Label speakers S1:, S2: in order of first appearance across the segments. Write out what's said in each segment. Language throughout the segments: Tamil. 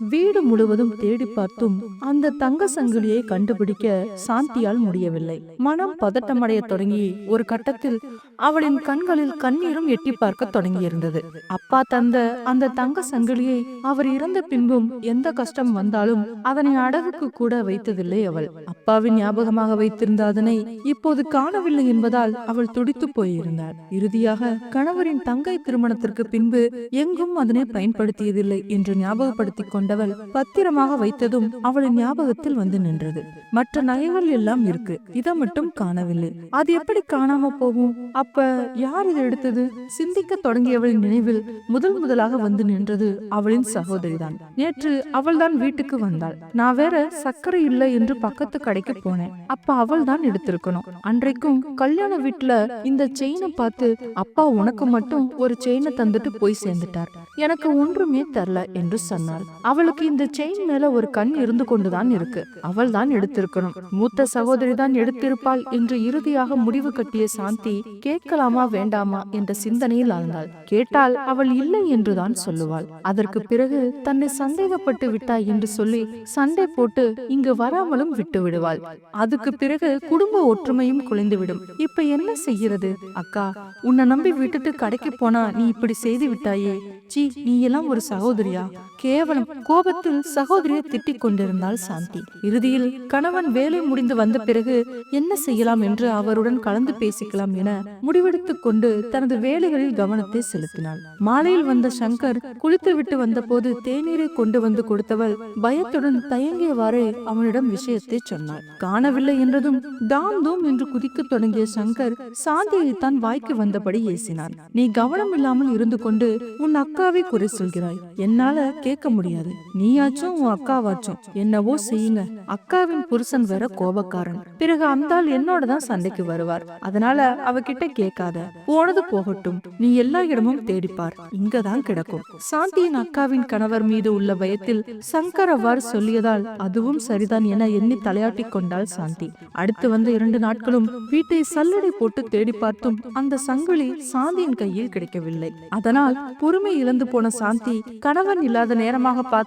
S1: வீடு முழுவதும் தேடி பார்த்தும் அந்த தங்க சங்கிலியை கண்டுபிடிக்க சாந்தியால் முடியவில்லை. மனம் பதட்டமடைய தொடங்கி ஒரு கட்டத்தில் அவளின் கண்களில் கண்ணீரும் எட்டி பார்க்க தொடங்கியிருந்தது. அப்பா தந்த அந்த தங்க சங்கிலியை அவர் இறந்த பின்பும் எந்த கஷ்டம் வந்தாலும் அதனை அடகுக்கு கூட வைத்ததில்லை அவள். அப்பாவின் ஞாபகமாக வைத்திருந்த அதனை இப்போது காணவில்லை என்பதால் அவள் துடித்து போயிருந்தாள். இறுதியாக கணவரின் தங்கை திருமணத்திற்கு பின்பு எங்கும் அதனை பயன்படுத்தியதில்லை என்று ஞாபகப்படுத்திக் கொண்டவள் பத்திரமாக வைத்ததும் அவளின் ஞாபகத்தில் வந்து நின்றது. மற்ற நகைகள் எல்லாம் இருக்கு. இதை மட்டும் காணவில்லை. அது எப்படி காணாம போகும்? அப்ப யார் இதை எடுத்தது? சிந்திக்க தொடங்கியவளின் நினைவில் முதல் முதலாக வந்து நின்றது அவளின் சகோதரிதான். நேற்று அவள்தான் வீட்டுக்கு வந்தாள். நான் வேற சர்க்கரை இல்லை என்று பக்கத்து கடைக்கு போனேன். அப்ப அவள் தான் எடுத்திருக்கணும். அன்றைக்கும் கல்யாண வீட்டுல இந்த செயினை பார்த்து அப்பா உனக்கு மட்டும் ஒரு செயினை தந்துட்டு போய் சேர்ந்துட்டார். எனக்கு ஒன்றுமே தரல என்று சொன்னாள். அவளுக்கு இந்த செயின் மேல ஒரு கண் இருந்து கொண்டுதான் இருக்கு. அவள் தான் எடுத்திருக்கணும். மூத்த சகோதரி தான் எடுத்திருப்பாள் என்று இறுதியாக முடிவு கட்டிய சாந்தி கேட்கலாமா வேண்டாமா? என்ற சிந்தனையில் ஆழ்ந்தாள். கேட்டால் அவள் இல்லை என்றுதான் சொல்லுவாள். அதற்கு பிறகு தன்னை சந்தேகப்பட்டு விட்டாய் என்று சொல்லி சண்டை போட்டு இங்கு வராமலும் விட்டு விடுவாள். அதுக்கு பிறகு குடும்ப ஒற்றுமையும் குலைந்துவிடும். இப்ப என்ன செய்கிறது? அக்கா உன்னை நம்பி விட்டுட்டு கடைக்கு போனா நீ இப்படி செய்து விட்டாயே. சீ நீ எல்லாம் ஒரு சகோதரியா? கேவலம் கோபத்தில் சகோதரியை திட்டிக் கொண்டிருந்தாள் சாந்தி. இறுதியில் கணவன் வேலை முடிந்து வந்த பிறகு என்ன செய்யலாம் என்று அவருடன் கலந்து பேசிக்கலாம் என முடிவெடுத்துக் கொண்டு தனது வேலைகளில் கவனத்தை செலுத்தினாள். மாலையில் வந்த சங்கர் குளித்துவிட்டு வந்தபோது தேநீரை கொண்டு வந்து கொடுத்தவள் பயத்துடன் தயங்கியவாறே அவனிடம் விஷயத்தை சொன்னாள். காணவில்லை என்றதும் டாம் தூம் என்று குதிக்க தொடங்கிய சங்கர் சாந்தியை தான் வாய்க்கு வந்தபடி ஏசினான். நீ கவனம் இல்லாமல் இருந்து கொண்டு உன் அக்காவை குறை சொல்கிறாய். என்னால கேட்க முடியாது. நீயாச்சும் உன் அக்காவாச்சும் என்னவோ செய்யுங்க. அக்காவின் புருஷன் வேற கோபக்காரன். பிறகு அந்தாள் என்னோட தான் சண்டைக்கு வருவார். அதனால அவகிட்ட கேட்காத. போனது போகட்டும். நீ எல்லா இடமும் தேடிப்பார். இங்கதான் கிடக்கும். சாந்தியின் அக்காவின் கணவர் மீது உள்ள பயத்தில் சங்கர் அவ்வாறு சொல்லியதால் அதுவும் சரிதான் என எண்ணி தலையாட்டிக் கொண்டாள் சாந்தி. அடுத்து வந்த இரண்டு நாட்களும் வீட்டை சல்லடை போட்டு தேடி பார்த்தும் அந்த சங்கிலி சாந்தியின் கையில் கிடைக்கவில்லை. அதனால் பொறுமை இழந்து போன சாந்தி கணவன் இல்லாத நேரமாக பார்த்து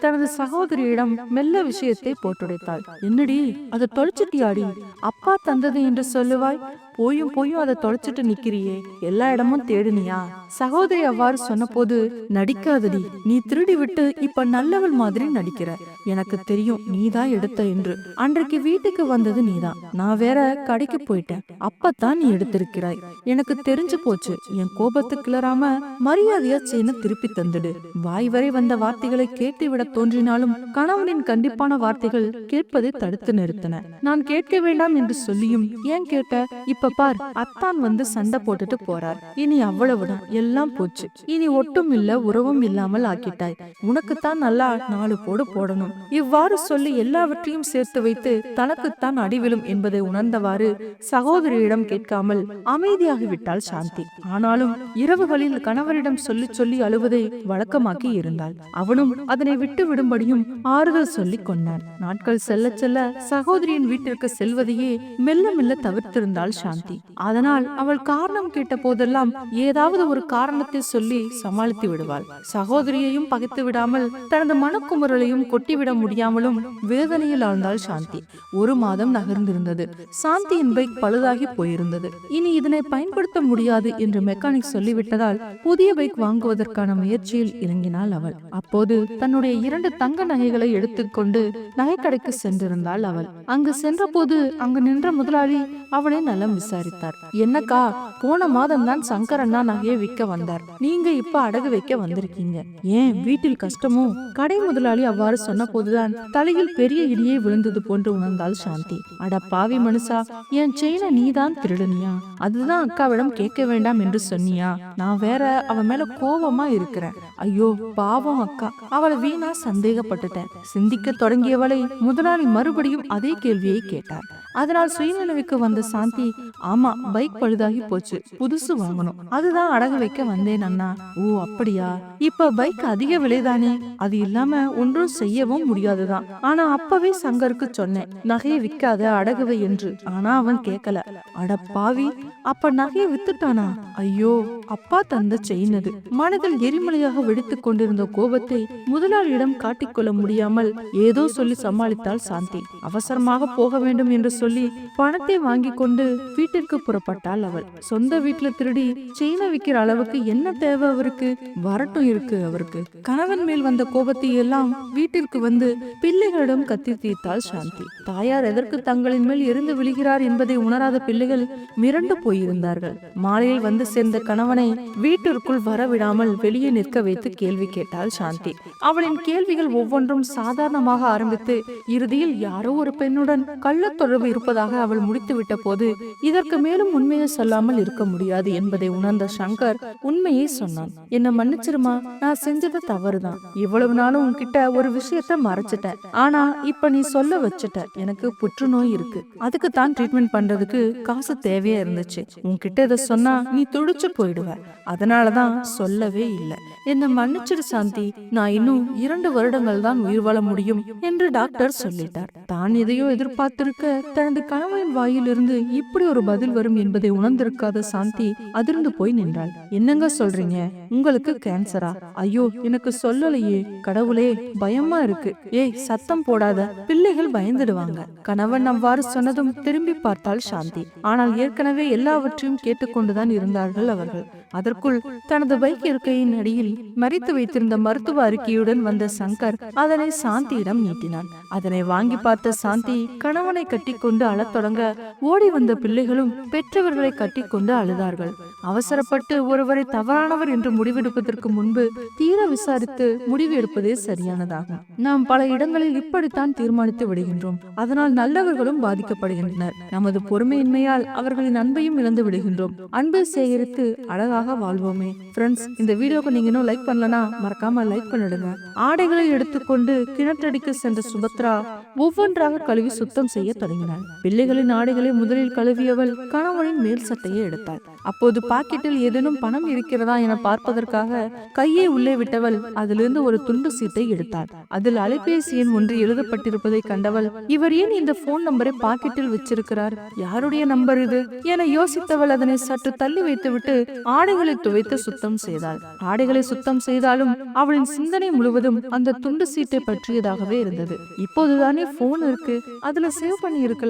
S1: தனது சகோதரியிடம் மெல்ல விஷயத்தை போட்டுடைத்தாள். என்னடி அதை தொலைச்சிட்டியாடி? அப்பா தந்தது என்று சொல்லுவாய்? போயும் போயும் அதை தொலைச்சிட்டு நிக்கிறியே. எல்லா இடமும் தேடுனியா? சகோதரி அவ்வாறு சொன்னபோது நடிக்காதடி. நீ திருடி விட்டு இப்ப நல்லவள் மாதிரி நடிக்கிற. எனக்கு தெரியும் நீதான் எடுத்த என்று அன்றைக்கு வீட்டுக்கு வந்தது நீதான் நான் வேற கடைக்கு போயிட்டேன். அப்பத்தான் நீ எடுத்திருக்கிறாய். எனக்கு தெரிஞ்சு போச்சு. என் கோபத்து கிளறாம மரியாதையா செயின திருப்பி தந்துடு. வாய் வரை வந்த வார்த்தைகளை கேட்டுவிட தோன்றினாலும் கணவனின் கண்டிப்பான வார்த்தைகள் கேட்பதை தடுத்து நிறுத்தின. நான் கேட்க வேண்டாம் என்று சொல்லியும் ஏன் கேட்ட? இப்ப பார் அத்தான் வந்து சண்டை போட்டுட்டு போறார். இனி அவ்வளவுதான் எல்லாம் போச்சு. இனி ஒட்டும் இல்ல உறவும் இல்லாமல் ஆக்கிட்டாய். உனக்குத்தான் நல்லா நாலு போடு போடணும். இவ்வாறு சொல்லி எல்லாவற்றையும் சேர்த்து வைத்து தனக்குத்தான் அடிவிலும் என்பதை உணர்ந்தவாறு சகோதரியிடம் கேட்காமல் அமைதியாகி விட்டாள் சாந்தி. ஆனாலும் இரவுகளில் கணவரிடம் சொல்லி சொல்லி அழுவதை வழக்கமாக்கி இருந்தாள். அவனும் அதனை விட்டு விடும்படியும் ஆறுதல் சொல்லிக் கொண்டான் நாட்கள் செல்ல செல்ல சகோதரியின் வீட்டிற்கு செல்வதையே மெல்ல மெல்ல தவிர்த்திருந்தாள் சாந்தி. அதனால் அவள் காரணம் கேட்ட போதெல்லாம் ஏதாவது ஒரு காரணத்தை சொல்லி சமாளித்து விடுவாள். சகோதரியையும் பகைத்து விடாமல் தனது மனக்குமுறலையும் கொட்டிவிட முடியாமலும் வேதனையில் ஆழ்ந்தாள் சாந்தி. ஒரு மாதம் நகர்ந்திருந்தது. சாந்தியின் பைக் பழுதாகி போயிருந்தது. இனி இதனை பயன்படுத்த முடியாது என்று மெக்கானிக் சொல்லிவிட்டதால் புதிய பைக் வாங்குவதற்கான முயற்சியில் இறங்கினாள் அவள். அப்போது தன்னுடைய இரண்டு தங்க நகைகளை எடுத்துக்கொண்டு நகைக்கடைக்கு சென்றிருந்தாள் அவள். அங்கு சென்றபோது அங்கு நின்ற முதலாளி அவளை நலம் விசாரித்தார். என்னக்கா போன மாதம் தான் சங்கரண்ணா நகையை விற்க வந்தார். நீங்க இப்ப அடகு வைக்க வந்திருக்கீங்க. ஏன்? வீட்டில் கஷ்டமோ கடை முதலாளி அவ்வாறு சொன்ன போதுதான் தலையில் பெரிய இடியே விழுந்தது போன்று உணர்ந்தாள் சாந்தி. அட பாவி மனுஷா என் செயினை நீதான் திருடுனியா? அதுதான் அக்காவிடம் கேட்க வேண்டாம் என்று சொன்னியா? நான் வேற அவன் மேல கோபமா இருக்கிறேன். ஐயோ பாவம் அக்கா. அவளை வீணா சந்தேகப்பட்டுட்டேன். சிந்திக்க தொடங்கியவளை முதலாளி மறுபடியும் அதே கேள்வியை கேட்டார். அதனால் சுயநினைவுக்கு வந்த சாந்தி ஆமா பைக் பழுதாகி போச்சு புதுசு வாங்கணும். அதுதான் அடகு வைக்க வந்தேன் அண்ணா. ஓ அப்படியா? இப்ப பைக் அதிக விலைதானே? அது இல்லாம ஒன்றும் செய்யவும் முடியாதுதான். ஆனா அப்பவே சங்கருக்கு சொன்னேன் நகையை விற்காத அடகுவை என்று. ஆனா அவன் கேட்கல. அட பாவி அப்ப நகையை வித்துட்டானா? ஐயோ அப்பா தந்த செய்யினது மனதில் எரிமலையாக வெடித்துக் கொண்டிருந்த கோபத்தை முதலாளியிடம் காட்டிக்கொள்ள முடியாமல் ஏதோ சொல்லி சமாளித்தாள் சாந்தி. அவசரமாக போக வேண்டும் என்று சொல்லி பணத்தை வாங்கி கொண்டு வீட்டிற்கு புறப்பட்டாள் அவள். சொந்த வீட்டுல திருடி செயினை விக்கிற அளவுக்கு என்ன தேவை அவருக்கு? வரட்டும் இருக்கு அவருக்கு. கணவன் மேல் வந்த கோபத்தை எல்லாம் வீட்டிற்கு வந்து பிள்ளைகளிடம் கத்தி தீர்த்தாள் சாந்தி. தாயார் எதற்கு தங்களின் மேல் எரிந்து விழுகிறார் என்பதை உணராத பிள்ளைகள் மிரண்டு போயிருந்தார்கள். மாலையில் வந்து சேர்ந்த கணவனை வீட்டிற்குள் வரவிடாமல் வெளியே நிற்க வைத்து கேள்வி கேட்டாள் சாந்தி. அவளின் கேள்விகள் ஒவ்வொன்றும் சாதாரணமாக ஆரம்பித்து இறுதியில் யாரோ ஒரு பெண்ணுடன் கள்ளத் தொடர்பு இருப்பதாக அவள் முடித்துவிட்ட போது இதற்கு மேலும் உண்மையை சொல்லாமல் இருக்க முடியாது என்பதை உணர்ந்த சங்கர் உண்மையை சொன்னான். என்ன மன்னிச்சிருமா? நான் செஞ்சது தவறுதான். இவ்வளவு நாளும் உன்கிட்ட ஒரு விஷயத்த மறைச்சிட்டேன். ஆனா இப்ப நீ சொல்ல வச்சுட்ட. எனக்கு புற்றுநோய் இருக்கு. அதுக்கு தான் ட்ரீட்மெண்ட் பண்றதுக்கு காசு தேவையா இருந்துச்சு. உன்கிட்ட இதை சொன்னா நீ துடிச்சு போயிடுவ. அதனாலதான் சொல்லவே இல்லை. என்ன மன்னிச்சிடு சாந்தி. நான் இன்னும் இரண்டு வருடங்கள் தான் உயிர் வாழ முடியும் என்று டாக்டர் சொல்லிட்டார். தான் எதையோ எதிர்பார்த்திருக்க தனது கணவனின் வாயிலிருந்து இப்படி ஒரு பதில் வரும் என்பதை உணர்ந்திருக்காத சாந்தி அதிர்ந்து போய் நின்றாள். என்னங்க சொல்றீங்க? உங்களுக்கு கேன்சரா ஐயோ எனக்கு சொல்லலையே. கடவுளே பயமா இருக்கு. ஏய் சத்தம் போடாத. பிள்ளைகள் பயந்துடுவாங்க. கணவன் அவ்வாறு சொன்னதும் திரும்பி பார்த்தாள் சாந்தி. ஆனால் ஏற்கனவே எல்லாவற்றையும் கேட்டுக்கொண்டுதான் இருந்தார்கள் அவர்கள். அதற்குள் தனது பைக் இருக்கையின் அடியில் மறைத்து வைத்திருந்த மருத்துவ அறிக்கையுடன் வந்த சங்கர் அதனை சாந்தியிடம் நீட்டினான். அதனை வாங்கி பார்த்த சாந்தி கணவனை கட்டிக்கொண்டு கொண்டு அழத் தொடங்க ஓடி வந்த பிள்ளைகளும் பெற்றவர்களை கட்டி கொண்டு அழுதார்கள். அவசரப்பட்டு ஒருவரை தவறானவர் என்று முடிவெடுப்பதற்கு முன்பு தீர விசாரித்து முடிவு எடுப்பதே சரியானதாகும். நாம் பல இடங்களில் இப்படித்தான் தீர்மானித்து விடுகின்றோம். அதனால் நல்லவர்களும் பாதிக்கப்படுகின்றனர். நமது பொறுமையின்மையால் அவர்களின் அன்பையும் இழந்து விடுகின்றோம். அன்பை சேகரித்து அழகாக வாழ்வோமே. ஃப்ரெண்ட்ஸ் இந்த வீடியோக்கு நீங்க இன்னும் லைக் பண்ணலனா மறக்காம லைக் பண்ணிடுங்க. ஆடைகளை எடுத்துக்கொண்டு கிணற்றடிக்கு சென்ற சுபத்ரா ஒவ்வொன்றாக கழுவி சுத்தம் செய்ய தொடங்கினார். பிள்ளைகளின் ஆடைகளை முதலில் கழுவியவள் கணவனின் மேல் சட்டையை எடுத்தாள். அப்போது பாக்கெட்டில் ஏதேனும் பணம் இருக்கிறதா என பார்ப்பதற்காக கையை உள்ளே விட்டவள் அதிலிருந்து ஒரு துண்டு சீட்டை எடுத்தாள். அதில் அலைபேசி எண் ஒன்று எழுதப்பட்டிருப்பதை கண்டவள் இவர் ஏன் இந்த போன் நம்பரை பாக்கெட்டில் வச்சிருக்கிறார்? யாருடைய நம்பர் இது? என யோசித்தவள் அதனை சற்று தள்ளி வைத்துவிட்டு ஆடைகளை துவைத்து சுத்தம் செய்தாள். ஆடைகளை சுத்தம் செய்தாலும் அவளின் சிந்தனை முழுவதும் அந்த துண்டு சீட்டை பற்றியதாகவே இருந்தது. இப்போதுதானே போன் இருக்கு. அதுல சேவ் பண்ணி இருக்கலாம்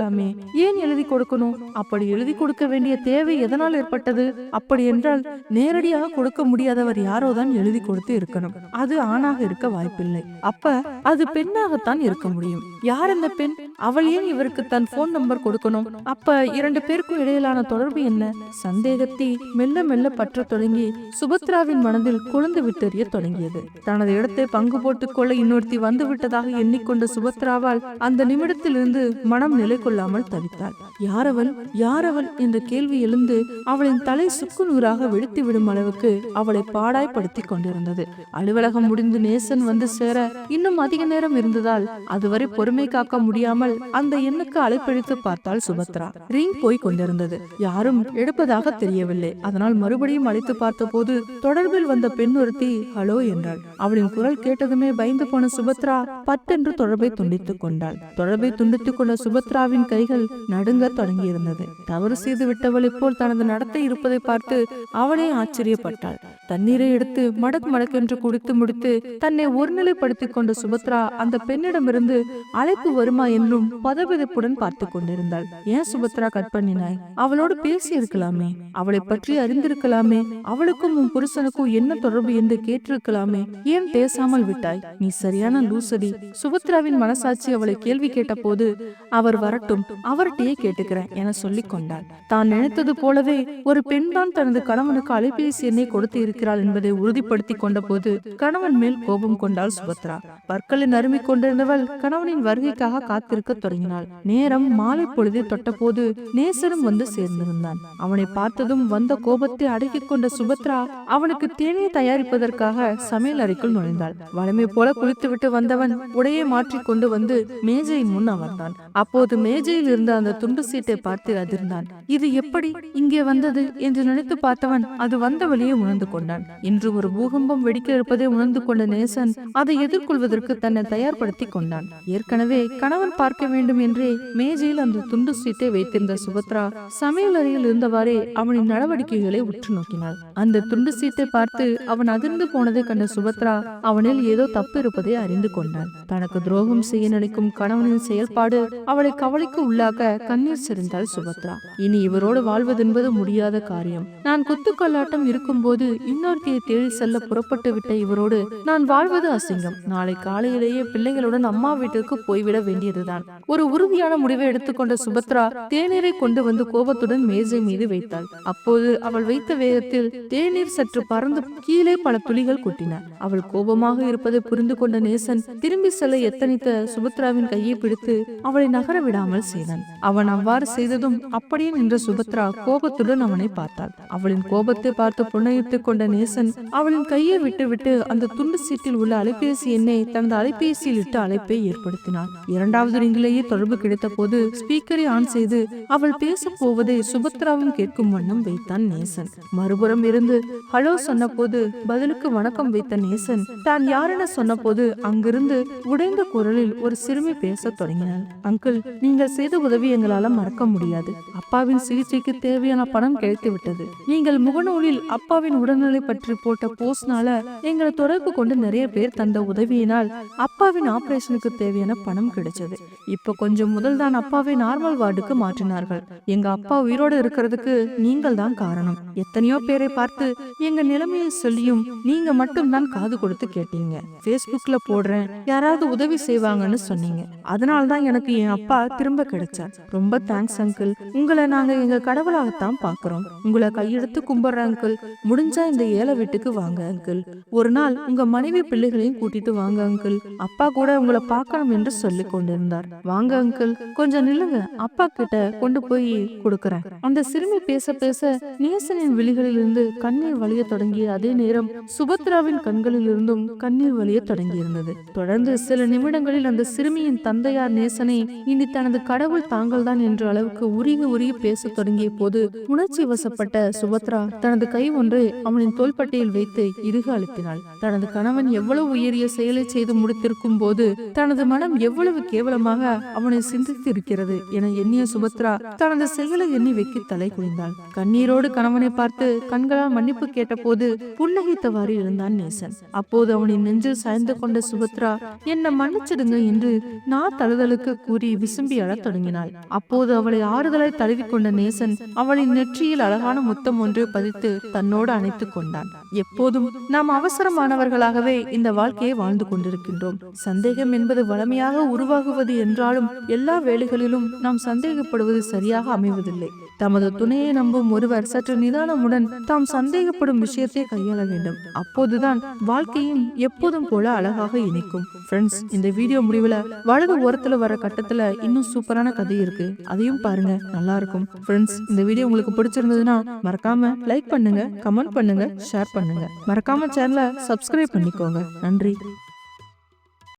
S1: ஏன் எழுதி கொடுக்கணும்? அப்படி எழுதி கொடுக்க வேண்டிய தேவை எதனால் ஏற்பட்டது? அப்படி என்றால் நேரடியாக கொடுக்க முடியாதவர் யாரோ தான் எழுதி கொடுத்து இருக்கணும். அது ஆணாக இருக்க வாய்ப்பில்லை. அப்ப அது பெண்ணாகத்தான் இருக்க முடியும். யார் அந்த பெண்? அவள் ஏன் இவருக்கு தன் போன் நம்பர் கொடுக்கணும்? அப்ப இரண்டு பேருக்கும் இடையிலான தொடர்பு என்ன? சந்தேகத்தை மெல்ல மெல்ல பற்ற தொடங்கி சுபத்ராவின் மனதில் குழந்து விட்டெறிய தொடங்கியது. தனது இடத்தை பங்கு போட்டுக் கொள்ள இன்னொருத்தி வந்து விட்டதாக எண்ணிக்கொண்ட சுபத்ராவால் அந்த நிமிடத்திலிருந்து மனம் நிலை கொள்ளாமல் தவித்தாள். யாரவள் யாரவள் என்ற கேள்வி எழுந்து அவளின் தலை சுக்கு நூறாக வெடித்து விடும் அளவுக்கு அவளை பாடாய்படுத்தி கொண்டிருந்தது. அலுவலகம் முடிந்து நேசன் வந்து சேர இன்னும் அதிக நேரம் இருந்ததால் அதுவரை பொறுமை காக்க முடியாமல் அந்த எண்ணுக்கு அழைப்பழித்து பார்த்தாள் சுபத்ரா. ரிங் போய் கொண்டிருந்தது. யாரும் எடுப்பதாக தெரியவில்லை. அதனால் மறுபடியும் அழைத்து பார்த்தபோது தொடர்பில் வந்த பெண் ஒருத்தி ஹலோ என்றாள். அவளின் குரல் கேட்டதுமே பயந்து போன சுபத்ரா பட்டென்று தொடர்பை துண்டித்துக் கொண்டாள். தொடர்பை துண்டித்துக் கொண்ட சுபத்ராவின் கைகள் நடுங்க தொடங்கியிருந்தது. தவறு செய்து விட்டவள் போல் தனது நடத்தை இருப்பதை பார்த்து அவளே ஆச்சரியப்பட்டாள். தண்ணீரை எடுத்து மடக் மடக்கென்று குடித்து முடித்து தன்னை ஒருநிலைப்படுத்திக் கொண்ட சுபத்ரா அந்த பெண்ணிடமிருந்து அழைப்பு வருமா என்றும் பதவிதப்புடன் பார்த்து கொண்டிருந்தாள். ஏன் சுபத்ரா கட் பண்ணினாய் அவளோடு பேசி இருக்கலாமே அவளை பற்றி அறிந்திருக்கலாமே. அவளுக்கும் உன் புருஷனுக்கும் என்ன தொடர்பு என்று கேட்டிருக்கலாமே. ஏன் பேசாமல் விட்டாய்? நீ சரியான லூசடி. சுபத்ராவின் மனசாட்சி அவளை கேள்வி கேட்ட போது அவர் வர வரட்டும் அவர்கிட்டயே கேட்டுக்கிறேன் என சொல்லி கொண்டாள் தான் நினைத்தது போலவே ஒரு பெண்தான் தனது கணவனுக்கு அலைபேசி எண்ணை கொடுத்து இருக்கிறாள் என்பதை உறுதிப்படுத்தி கொண்ட போது கணவன் மேல் கோபம் கொண்டாள் சுபத்ரா. பற்களை நறுமி கொண்டிருந்தவள் கணவனின் வருகைக்காக காத்திருக்க தொடங்கினாள். நேரம் மாலை பொழுதை தொட்டபோது நேசரும் வந்து சேர்ந்திருந்தான். அவனை பார்த்ததும் வந்த கோபத்தை அடக்கிக் கொண்ட சுபத்ரா அவனுக்கு தேநீர் தயாரிப்பதற்காக சமையல் அறைக்குள் நுழைந்தாள். வளமை போல குளித்துவிட்டு வந்தவன் உடையை மாற்றிக் கொண்டு வந்து மேஜையின் முன் அமர்ந்தான். அப்போது மேஜையில் இருந்த அந்த துண்டு சீட்டை பார்த்து அதிர்ந்தான். இது எப்படி? இங்கே வந்தது? என்று நினைத்து பார்த்தவன் அது வந்த வழியே உணர்ந்து கொண்டான். இன்று ஒரு பூகம்பம் வெடிக்க இருப்பதை உணர்ந்து கொண்ட நேசன் அதை எதிர்கொள்வதற்கு தன்னை தயார்படுத்தி கொண்டான். ஏற்கனவே கணவன் பார்க்க வேண்டும் என்றே மேஜையில் அந்த துண்டு சீட்டை வைத்திருந்த சுபத்ரா சமையல் அறையில் இருந்தவாறே அவனின் நடவடிக்கைகளை உற்று நோக்கினாள். அந்த துண்டு சீட்டை பார்த்து அவன் அதிர்ந்து போனதை கண்ட சுபத்ரா அவனில் ஏதோ தப்பு இருப்பதை அறிந்து கொண்டான். தனக்கு துரோகம் செய்ய நினைக்கும் கணவனின் செயல்பாடு அவளை கவலை கவலைக்கு உள்ளாக கண்ணீர் சிரிந்தாள் சுபத்ரா. இனி இவரோடு வாழ்வதென்பது முடியாத காரியம். நான் குத்துக்கல்லாட்டம் இருக்கும்போது இன்னொருத்தியை தேடி செல்ல புறப்பட்டு விட்ட இவரோடு நான் வாழ்வது அசிங்கம். நாளை காலையிலேயே பிள்ளைகளுடன் அம்மா வீட்டிற்கு போய்விட வேண்டியதுதான். ஒரு உறுதியான முடிவை எடுத்துக்கொண்ட சுபத்ரா தேநீரை கொண்டு வந்து கோபத்துடன் மேஜை மீது வைத்தாள். அப்போது அவள் வைத்த வேகத்தில் தேநீர் சற்று பறந்து கீழே பல துளிகள் கொட்டின. அவள் கோபமாக இருப்பதை புரிந்து கொண்ட நேசன் திரும்பி செல்ல எத்தனித்த சுபத்ராவின் கையை பிடித்து அவளை நகர விடாமல் செய்தான் அவன் அவ்வாறு செய்ததும் அப்படியே நின்ற சுபத்ரா கோபத்துடன் அவனை பார்த்தாள். அவளின் கோபத்தை பார்த்து புன்னகித்துக் கொண்ட நேசன் அவளின் கையை விட்டுவிட்டு அந்த துண்டு சீட்டில் உள்ள அலைபேசி எண்ணை தனது அலைபேசியில் இட்டு அழைப்பை ஏற்படுத்தினான். இரண்டாவது ரிங்கிலேயே தொடர்பு கிடைத்த போது ஸ்பீக்கரை ஆன் செய்து அவள் பேச போவதை சுபத்ராவும் கேட்கும் வண்ணம் வைத்தான் நேசன். மறுபுறம் இருந்து ஹலோ சொன்னபோது பதிலுக்கு வணக்கம் வைத்த நேசன் தான் யாரென சொன்னபோது அங்கிருந்து உடைந்த குரலில் ஒரு சிறுமி பேசத் தொடங்கினாள். அங்கிள் நீங்கள் செய்த உதவி எங்களால மறக்க முடியாது. அப்பாவின் சிகிச்சைக்கு தேவையான பணம் கிடைத்து விட்டது. நீங்கள் முகநூலில் அப்பாவின் உடல்நிலை பற்றி போட்ட போஸ்ட்னால எங்களை தொடர்பு கொண்டு நிறைய பேர் தந்த உதவியினால் அப்பாவின் ஆபரேஷனுக்கு தேவையான பணம் கிடைச்சது. இப்ப கொஞ்சம் முதல் தான் அப்பாவை நார்மல் வார்டுக்கு மாற்றினார்கள். எங்க அப்பா உயிரோடு இருக்கிறதுக்கு நீங்கள் தான் காரணம். எத்தனையோ பேரை பார்த்து எங்க நிலைமையை சொல்லியும் நீங்க மட்டும் தான் காது கொடுத்து கேட்டீங்க. பேஸ்புக்ல போடுறேன். யாராவது உதவி செய்வாங்கன்னு சொன்னீங்க. அதனால தான் எனக்கு என் அப்பா திரும்ப கிடைச்சார் ரொம்ப தேங்க்ஸ் அங்கிள் உங்களை நாங்க எங்க கடவுளாகத்தான் பாக்குறோம் உங்களை கையெடுத்து கும்பிடுற அங்கிள் முடிஞ்சா இந்த ஏழை வீட்டுக்கு வாங்க அங்கிள் ஒரு நாள் உங்க மனைவி பிள்ளைகளையும் கூட்டிட்டு வாங்க அங்கிள் அப்பா கூட உங்களை பார்க்கணும் என்று சொல்லி கொண்டிருந்தார். வாங்க அங்கிள் கொஞ்சம் நில்லுங்க. அப்பா கிட்ட கொண்டு போய் கொடுக்கறேன். அந்த சிறுமி பேச பேச நேசனின் விழிகளிலிருந்து கண்ணீர் வழிய தொடங்கிய அதே நேரம் சுபத்ராவின் கண்களிலிருந்தும் கண்ணீர் வழிய தொடங்கியிருந்தது. தொடர்ந்து சில நிமிடங்களில் அந்த சிறுமியின் தந்தையார் நேசனை இனி தனது கடவுள் தாங்கள்தான் என்ற அளவுக்கு உருகி உருகி பேசத் தொடங்கிய போது உணர்ச்சி வசப்பட்ட சுபத்ரா தனது கை ஒன்றை அவனின் தோள்பட்டையில் வைத்து இறுக அழுத்தினாள். தனது கணவன் எவ்வளவு உயரிய செயலை செய்து முடித்திருக்கும் போது தனது மனம் எவ்வளவு கேவலமாக அவனை சிந்தித்து இருக்கிறது என எண்ணிய சுபத்ரா தனது செயலை எண்ணி வெக்கி தலை குனிந்தாள். கண்ணீரோடு கணவனை பார்த்து கண்களால் மன்னிப்பு கேட்டபோது புன்னகைத்தவாறு இருந்தான் நேசன். அப்போது அவனின் நெஞ்சில் சாய்ந்து கொண்ட சுபத்ரா என்ன மன்னிச்சிடுங்க என்று நான் தழுதலுக்கு கூறி விசும்பி அழத் தொடங்கினாள். அப்போது அவளை ஆறுதலாய் தழுவிக்கொண்ட நேசன் அவளின் நெற்றியில் அழகான முத்தம் ஒன்று பதித்து தன்னோடு அணைத்துக் கொண்டான். எப்போதும் நாம் அவசரமானவர்களாகவே இந்த வாழ்க்கையை வாழ்ந்து கொண்டிருக்கின்றோம். சந்தேகம் என்பது வளமையாக உருவாகுவது என்றாலும் எல்லா வேளைகளிலும் நாம் சந்தேகப்படுவது சரியாக அமைவதில்லை. தமது துணையை நம்பும் ஒருவர் சற்று நிதானமுடன் தாம் சந்தேகப்படும் விஷயத்தை கையாள வேண்டும். அப்போதுதான் வாழ்க்கையும் எப்போதும் போல அழகாக இனிக்கும் ஃப்ரெண்ட்ஸ் இந்த வீடியோ முடிவுல வலது ஓரத்துல வர கட்டத்துல இன்னும் சூப்பரான கதை இருக்கு. அதையும் பாருங்க நல்லா இருக்கும். ஃப்ரெண்ட்ஸ் இந்த வீடியோ உங்களுக்கு பிடிச்சிருந்ததுன்னா மறக்காம லைக் பண்ணுங்க கமெண்ட் பண்ணுங்க ஷேர் பண்ணுங்க. மறக்காம சேனலை சப்ஸ்கிரைப் பண்ணிக்கோங்க. நன்றி.